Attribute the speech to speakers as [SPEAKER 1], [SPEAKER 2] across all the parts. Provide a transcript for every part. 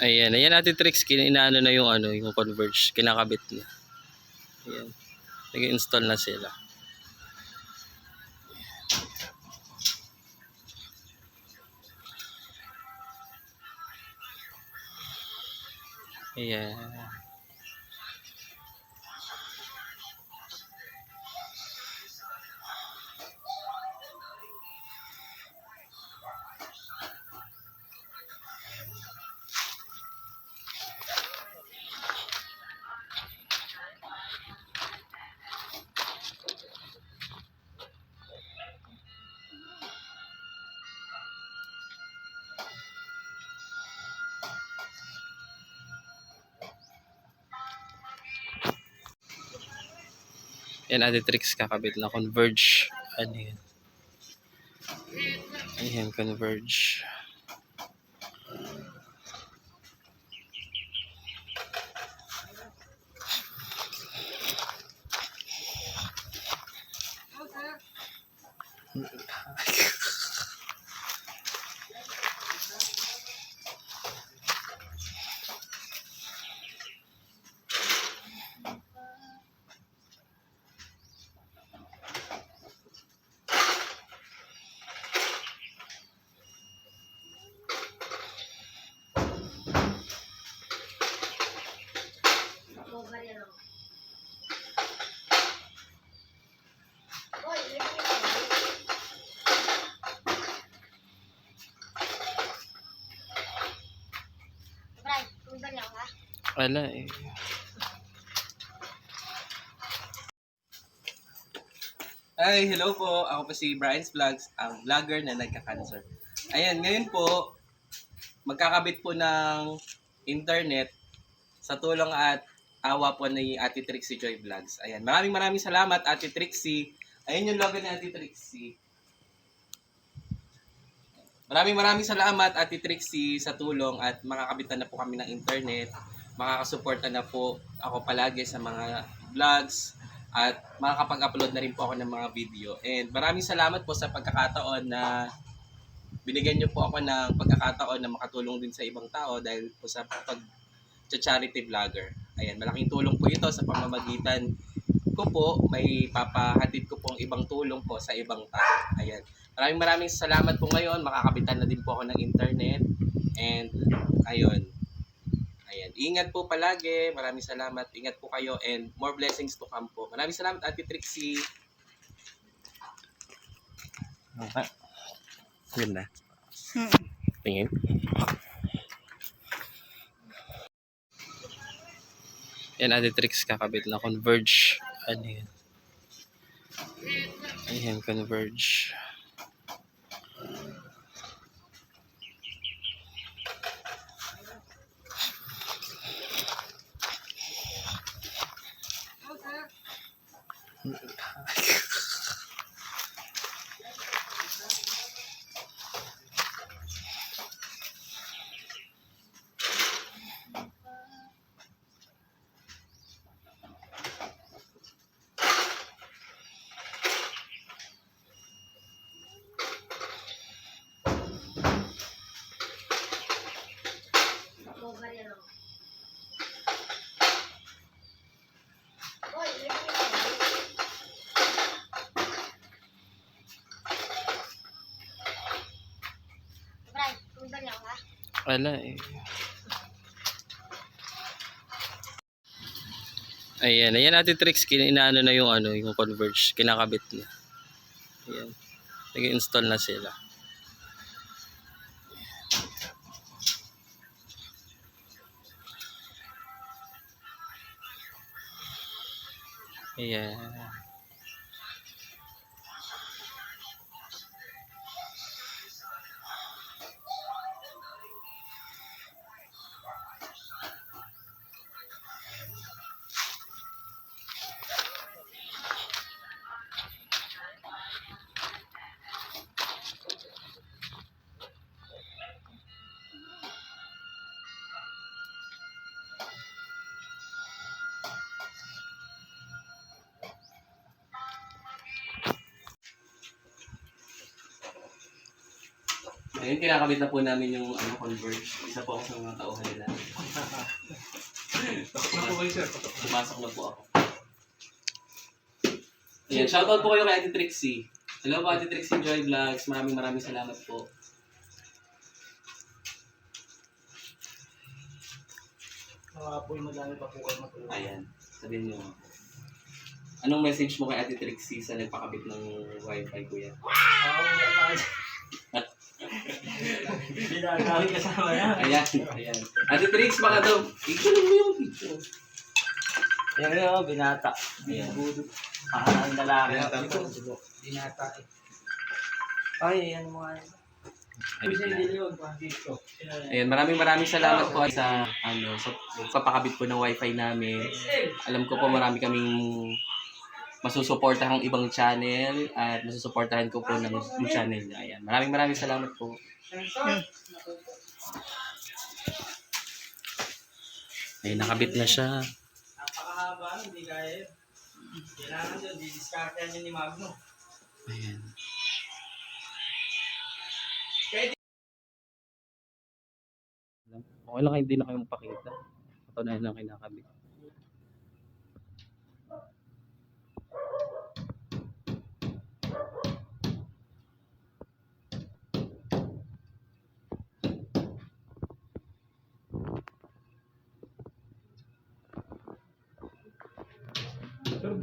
[SPEAKER 1] Ayan, ayan Ate Trix, inaano na yung ano, yung Converge, kinakabit na. Ayan. Nag-install na sila. Ayan. Yan, Ate Trix, kakabit na Converge. Ano yun? Ayan, Converge.
[SPEAKER 2] Bray,
[SPEAKER 1] Wala eh.
[SPEAKER 3] Hi, hello po. Ako po si Brian's Vlogs, ang vlogger na nagka-cancer. Ayan, ngayon po, magkakabit po ng internet sa tulong at awa po ni Ate Trixie Joy Vlogs. Ayan, maraming maraming salamat Ate Trixie. Ayan yung logo ni Ate Trixie. Maraming maraming salamat Ate Trixie sa tulong at makakabitan na po kami ng internet. Makakasuporta na po ako palagi sa mga vlogs, at makakapag-upload na rin po ako ng mga video. And maraming salamat po sa pagkakataon na binigyan niyo po ako ng pagkakataon na makatulong din sa ibang tao dahil po sa pag charity vlogger. Ayan, malaking tulong po ito sa pamamagitan ko po, may papahatid ko pong ibang tulong po sa ibang tao. Ayan. Maraming maraming salamat po ngayon. Makakabitan na din po ako ng internet. And ayun. Ayan. Ingat po palagi. Maraming salamat. Ingat po kayo and more blessings to come po. Maraming salamat Ate Trixie.
[SPEAKER 1] Okay. Ganda. Tingin. Yan, Ate Trix, kakabit na Converge. Ano yun? Ayan, Converge.
[SPEAKER 2] Kung ha?
[SPEAKER 1] Wala eh. Ayan, ayan Ate Trix, inaano na yung ano, yung Converge, kinakabit na. Ayan. Nag-install na sila. Ayan.
[SPEAKER 3] Ngayon, kinakabit na po namin yung ano, Converge. Isa po ako sa mga tauhan nila. Pumasok na po ako. Ayan, shoutout po kayo kay Ate Trixie. Hello po Ate Trixie Joy Vlogs. Maraming maraming salamat po.
[SPEAKER 4] Mga po yung madami pa po kayo matulog.
[SPEAKER 3] Ayan, sabihin niyo. Anong message mo kay Ate Trixie sa nagpakabit ng wifi kuya?
[SPEAKER 4] Hindi na namin kasama yan.
[SPEAKER 3] Ayan, ayan. Ate Trix, baka daw, ikunin mo yung video.
[SPEAKER 4] Yan yun, oh, binata.
[SPEAKER 3] Ayan.
[SPEAKER 4] Parang lalaki.
[SPEAKER 3] Binata po.
[SPEAKER 4] Binata eh. Ay, yan. Sa yun, dito.
[SPEAKER 3] Ayan, maraming maraming salamat po sa ano sa papakabit po ng wifi namin. Alam ko po marami kaming masusuportahang ibang channel at masusuportahan ko po ng yung channel niya. Ayan, maraming maraming salamat po. Ay, nakabit na siya.
[SPEAKER 4] Napakahaba, hindi kaya yun. Kailangan yun, didiscard yan yun ni Magno.
[SPEAKER 3] Ayan. Okay lang hindi na kayo magpakita. Ito na lang kinakabit.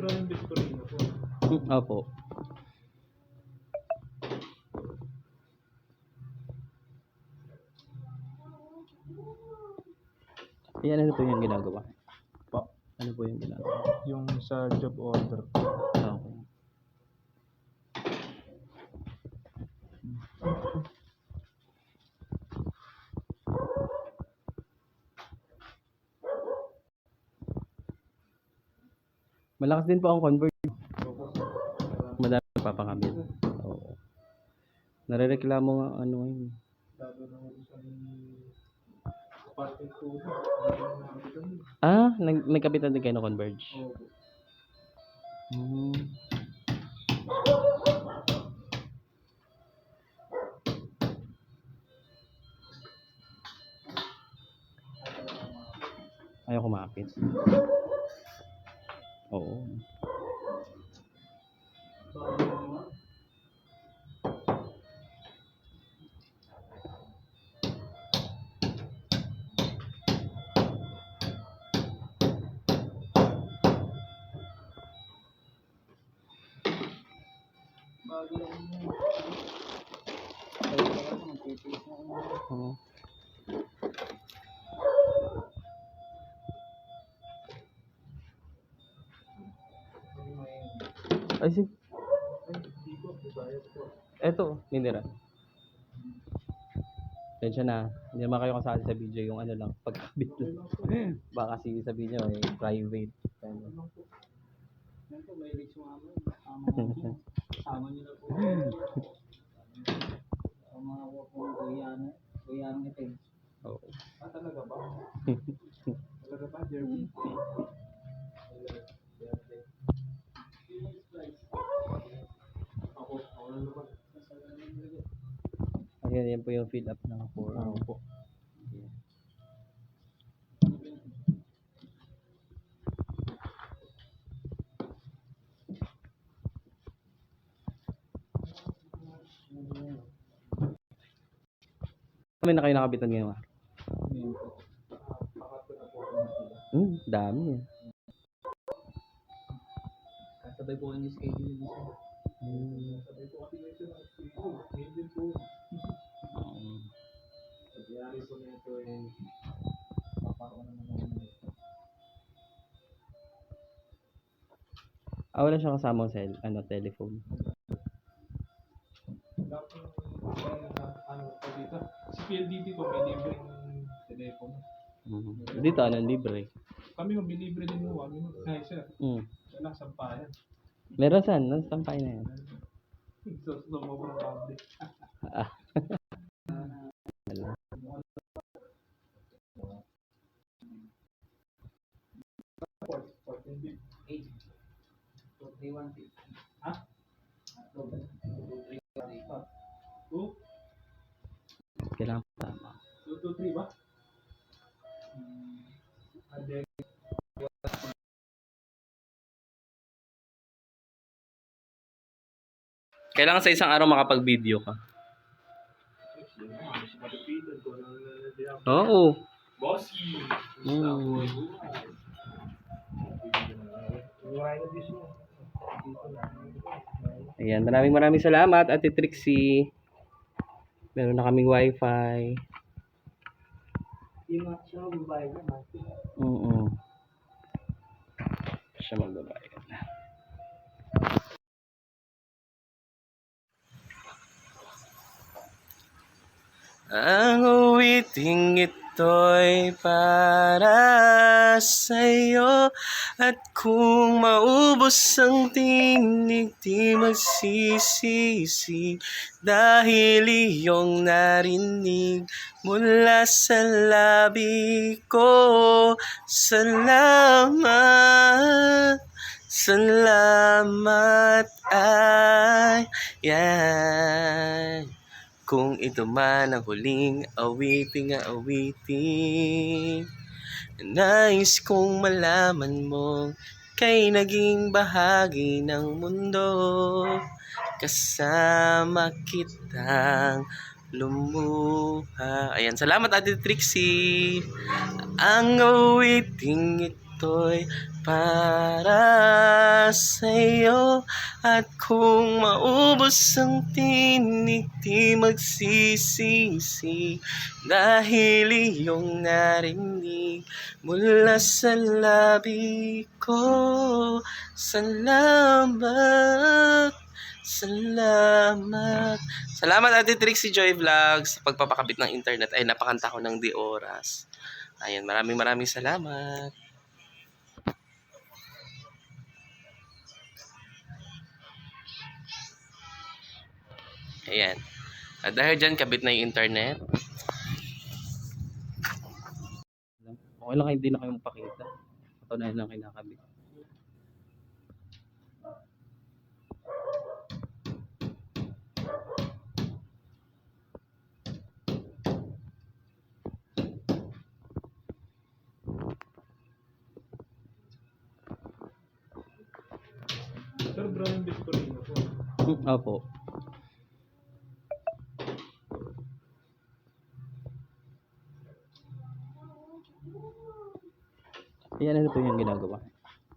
[SPEAKER 4] Brown Victorino po.
[SPEAKER 3] Opo. Ayan, ano po yung ginagawa?
[SPEAKER 4] Pa.
[SPEAKER 3] Ano po yung ginagawa?
[SPEAKER 4] Yung sa job order.
[SPEAKER 3] Malakas din po ang convert. Madami papakabit. Oo. Narereklamo nga ano yun.
[SPEAKER 4] Na.
[SPEAKER 3] Ah, nag nagkapitan din kayo ng Converge. Hmm. Ayaw kumapit. Oo.
[SPEAKER 4] Ay,
[SPEAKER 3] si... Eto, Nindira. Tensya na. Hindi naman kayo kasali sa video yung ano lang, pagkabit lang. Baka kasi sabihin nyo, eh, private. Ano.
[SPEAKER 4] Kasama nyo na po. Ang mga po kuyano. Kuyano ni Ted.
[SPEAKER 3] Oo.
[SPEAKER 4] Ah, talaga ba? talaga ba, Jeremy? Ako, ako na naman.
[SPEAKER 3] Ayan, yan po yung fill up ng form.
[SPEAKER 4] Ako po.
[SPEAKER 3] Kami na kayo nakabitan ngayon. ah?
[SPEAKER 4] Ngayon po. Ah, Pangatlo na po ako natila.
[SPEAKER 3] Hmm, dami eh.
[SPEAKER 4] Kasabay po yung schedule niya.
[SPEAKER 3] Hmm.
[SPEAKER 4] Kasabay po nito eh, paparoon na naman
[SPEAKER 3] ah, wala siya kasama sa ano, telephone.
[SPEAKER 4] PLDT po may libreng telepono.
[SPEAKER 3] Mhm. Dito, ano, libre.
[SPEAKER 4] Kami yung bilibre din mo. Kami Ay, sir.
[SPEAKER 3] Hmm.
[SPEAKER 4] Siya lang sampayan.
[SPEAKER 3] Meron saan? Nasa tampay na yan.
[SPEAKER 4] So, so, mo public.
[SPEAKER 3] Kailangan sa isang araw makapag-video ka. Oo.
[SPEAKER 5] Bossy.
[SPEAKER 3] Mm. Ayan, maraming maraming salamat Ate Trixie. Meron na kaming wifi.
[SPEAKER 5] Yung mga siya.
[SPEAKER 3] Oo. Siya magbabayad. Ang uwiting ito'y para sa'yo. At kung maubos ang tinig di magsisisi. Dahil iyong narinig mula sa labi ko. Salamat, salamat ay yan kung ito man ang huling awiting awitin Nais kong malaman mo Kay naging bahagi ng mundo. Kasama kitang lumuha. Ayan, salamat Ate Trixie. Ang awiting ito'y para sa'yo. At kung maubos ang tinig di magsisisi. Dahil iyong narinig mula sa labi ko. Salamat, salamat Salamat Ate Trixie Joy Vlogs. Sa pagpapakabit ng internet ay napakanta ko ng di oras. Ayan, maraming maraming salamat Ayan. At dahil dyan, kabit na yung internet. Okay lang hindi na kayo magpakita. Ito na yun ang kinakabit.
[SPEAKER 5] Sir, Brian Victorino po.
[SPEAKER 3] Hmm, Opo. Ayan, ano po yung ginagawa?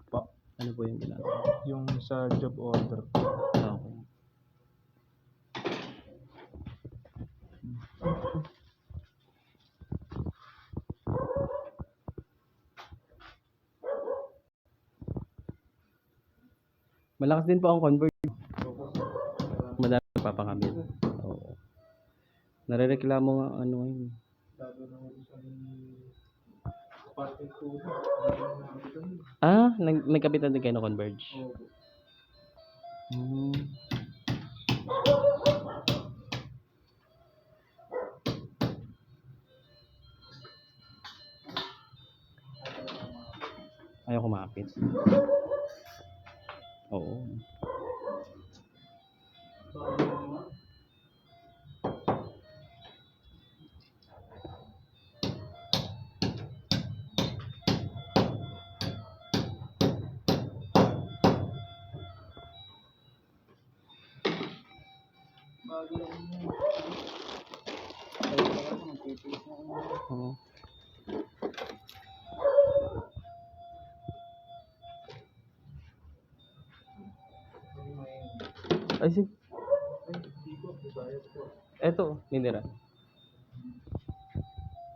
[SPEAKER 4] Pa,
[SPEAKER 3] Ano po yung ginagawa?
[SPEAKER 4] yung sa job order.
[SPEAKER 3] Okay. Malakas din po ang convert. Madami papakamit. Oo. Narereklamo nga ano yun. Ah, nag nagkapitan din kayo na converge.
[SPEAKER 4] Opo.
[SPEAKER 3] Ayaw kumapit. Oo. Eto, Mindira.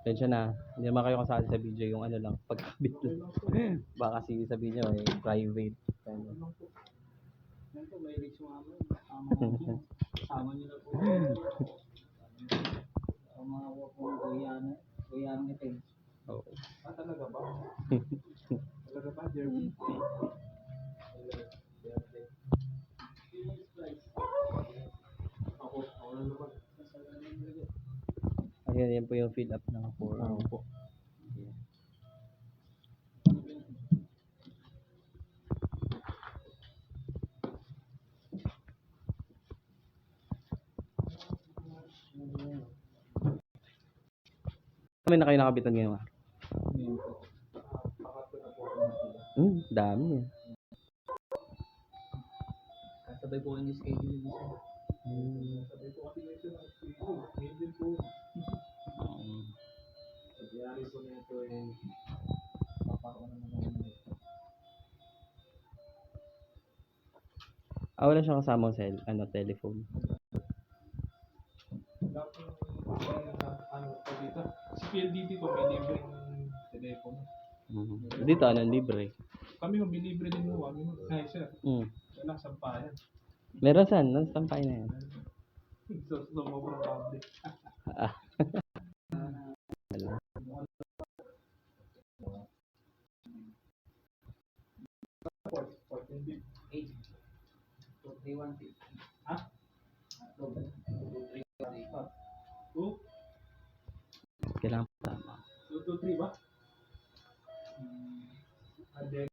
[SPEAKER 3] Tensya na. Hindi naman kayo kasali sa video yung ano lang, pagkabit lang. Baka kasi sabihin nyo, eh, private. Ano.
[SPEAKER 5] Ito. Kasama niyo na po. Mga wakong kuyana. Kuyana ito eh.
[SPEAKER 3] Oo.
[SPEAKER 4] Ah, talaga ba? talaga ba, Jeremy? Ako, ako na naman.
[SPEAKER 3] Ayan, yan po yung fill up ng form.
[SPEAKER 4] Ako po.
[SPEAKER 3] Kami na kayo nakabitan ngayon. ah.
[SPEAKER 5] Hmm, dami eh.
[SPEAKER 3] Kasabay po kayo schedule.
[SPEAKER 5] Hmm.
[SPEAKER 4] Na ito eh. Paparoon na naman na ito.
[SPEAKER 5] Ah, wala siyang kasamang cell, ano, telephone.
[SPEAKER 4] Si PLDT po may libreng telepono.
[SPEAKER 5] Mhm. Dito, ano, libre.
[SPEAKER 4] Kami mabilibre din mo. Kami ay sir.
[SPEAKER 5] Hmm.
[SPEAKER 4] Wala sampayan.
[SPEAKER 5] Meron saan? Nasa tampay na yan.
[SPEAKER 4] So, so mo public.
[SPEAKER 5] Tama.
[SPEAKER 4] two, two, three ba? And then,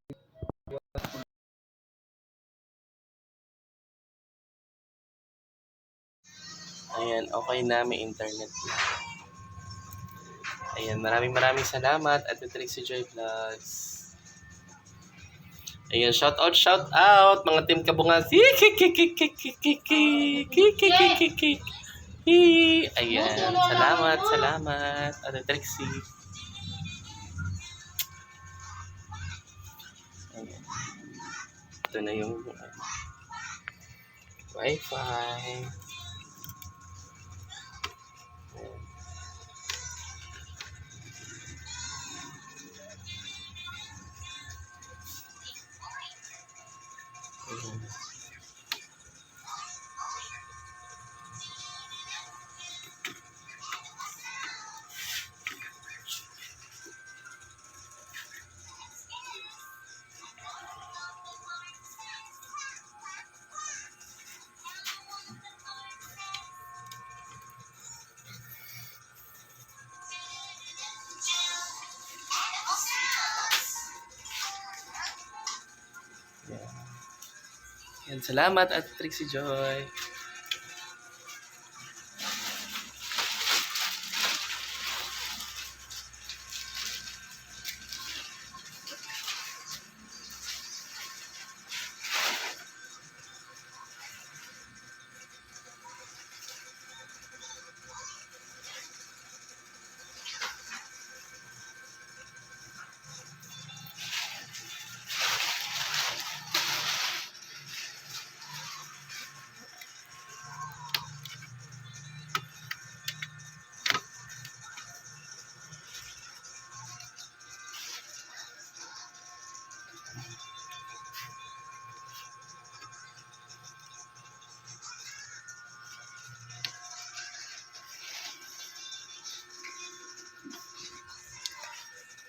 [SPEAKER 3] Ayan, okay na, may internet na. Ayan, maraming maraming salamat at Trixie Joy Vlogs. Ayan, shout out, shout out, mga team kabungan. Ayan, salamat, salamat, Ate Trixie. Ayan. Ito na yung uh, Wi-Fi. Ayan. Yan, salamat at Trixie Joy.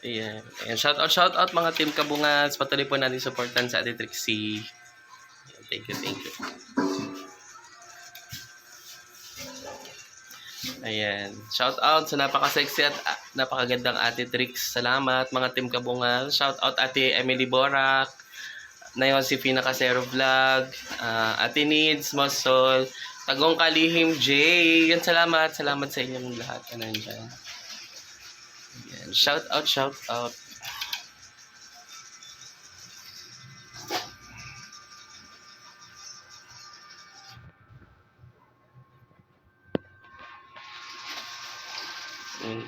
[SPEAKER 3] Ayan. Ayan. Shout out, shout out mga team kabungas. Patuloy po natin supportan sa Ate Trixie. Thank you, thank you. Ayan. Shout out sa napaka-sexy at ah, napakagandang Ate Trix. Salamat mga team kabungas. Shout out Ate Emily Borak. Na Josefina Casero Vlog. ah, Ate Needs, Mosol. Tagong Kalihim J. Yan, salamat. Salamat sa inyong lahat na nandyan. Shout out, shout out.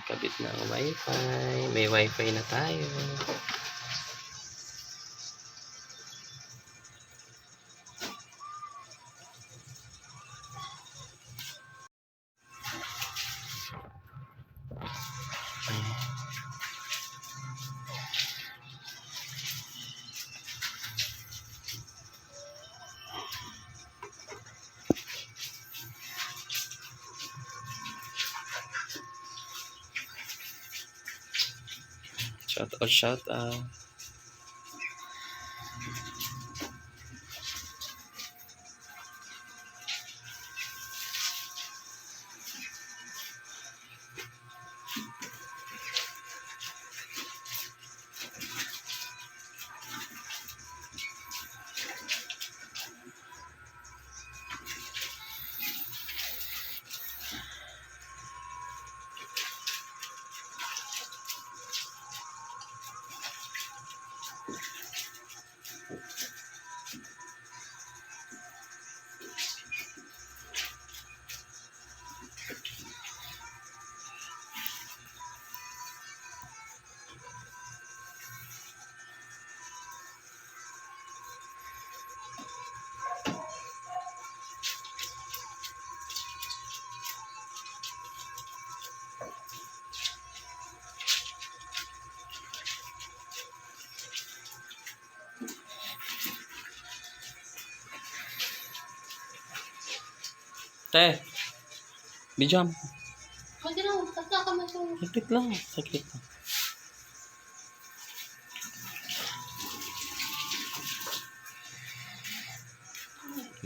[SPEAKER 3] Kabit na ang wifi. May wifi na tayo. Shout out, shout out. Te. Bijam.
[SPEAKER 2] Huwag na, basta ka matulog.
[SPEAKER 3] Sakit lang. Sakit lang.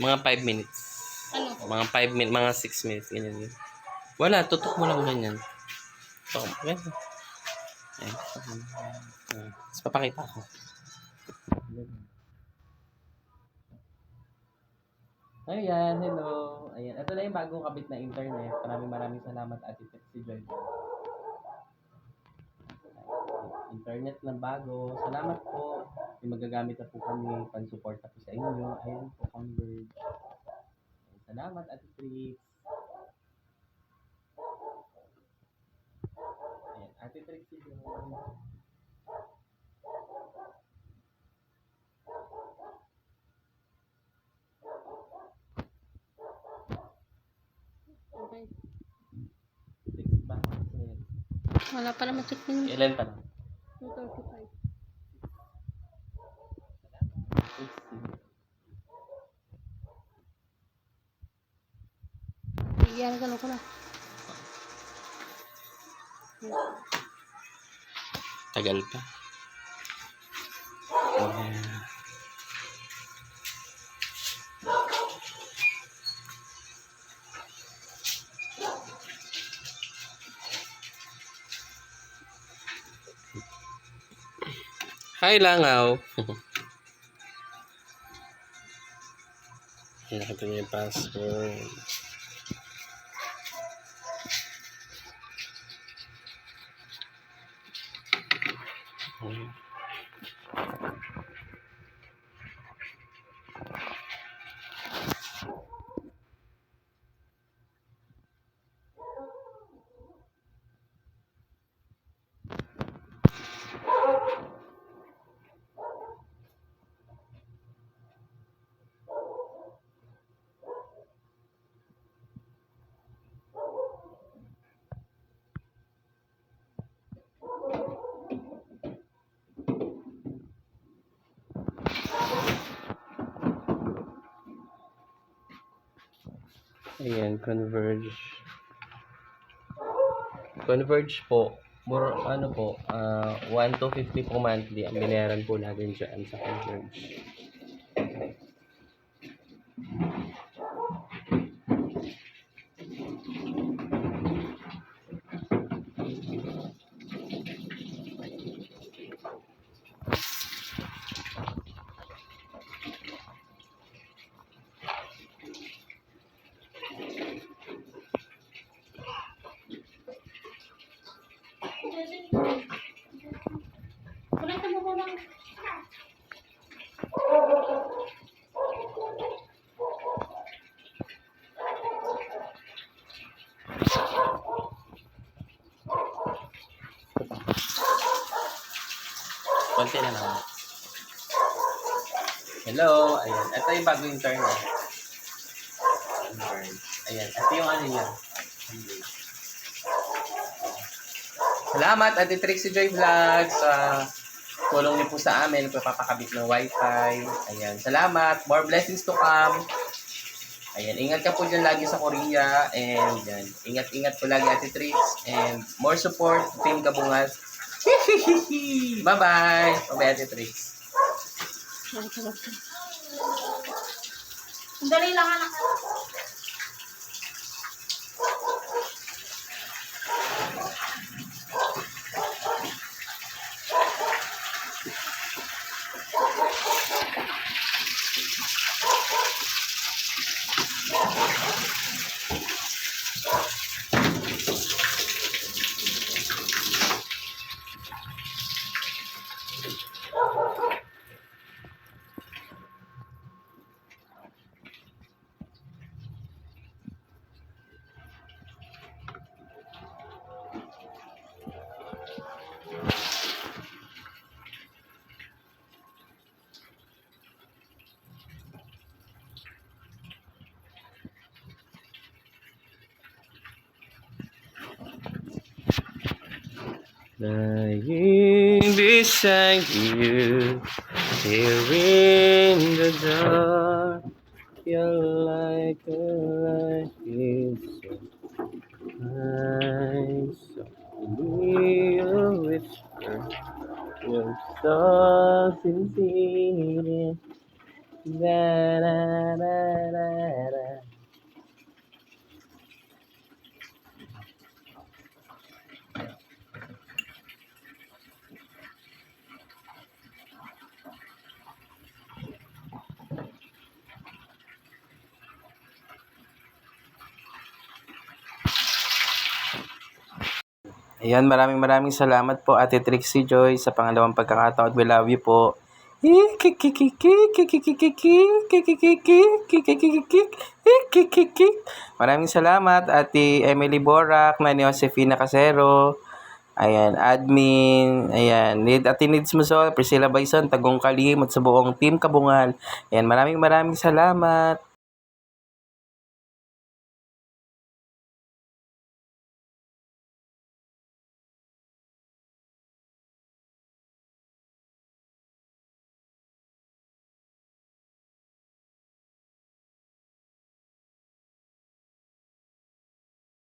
[SPEAKER 3] Mga 5 minutes.
[SPEAKER 2] Ano?
[SPEAKER 3] Mga 5 minutes, mga 6 minutes. Ganyan yun. Wala, tutok mo lang ganyan. Tutok mo. Ganyan. Ayan. Ayan. Tapos papakita ko. Ayan, hello. Ayan, ito na yung bagong kabit na internet. Maraming maraming salamat Ate Pepsi Joy. Internet na bago. Salamat po. May magagamit na po kami. Pansuporta po sa inyo. Ayan po, Converge. Ayan, Salamat Ate Trix. Ayan, Ate Trix si Joy.
[SPEAKER 2] Okay.
[SPEAKER 3] Trix ba? Ayan.
[SPEAKER 2] Wala pa naman check in.
[SPEAKER 3] Ilan pa lang?
[SPEAKER 2] 235.
[SPEAKER 3] Trix.
[SPEAKER 2] Iyan ka ko na.
[SPEAKER 3] Tagal pa. Ayan. Hi, Langaw. Nakita niyo yung password. Ayan, Converge. Converge po. More, ano po, ah 1 to 50 po monthly ang binayaran po natin dyan sa Converge. Konti na lang. Hello, ayan. Ito yung bagong internet. Converge. Ayan, ito yung ano niya. Salamat, Ate Trixie Joy Vlog sa tulong niyo po sa amin. Papapakabit ng wifi. Ayan, salamat. More blessings to come. Ayan, ingat ka po dyan lagi sa Korea. And yan, ingat-ingat po lagi Ate Trix. And more support, Team Kabungas. Bye-bye. Bye-bye, Ate Trix.
[SPEAKER 2] Dali lang anak.
[SPEAKER 3] Lying beside you, here in the dark, Ayan, maraming maraming salamat po Ate Trixie Joy sa pangalawang pagkakataon. We love you po. Maraming salamat Ate Emily Borak, Nani Josefina Casero, ayan, admin, ayan, Need Ate Nids Musol, Priscilla Bison, Tagong Kalim, at sa buong team Kabungan. Ayan, maraming maraming salamat.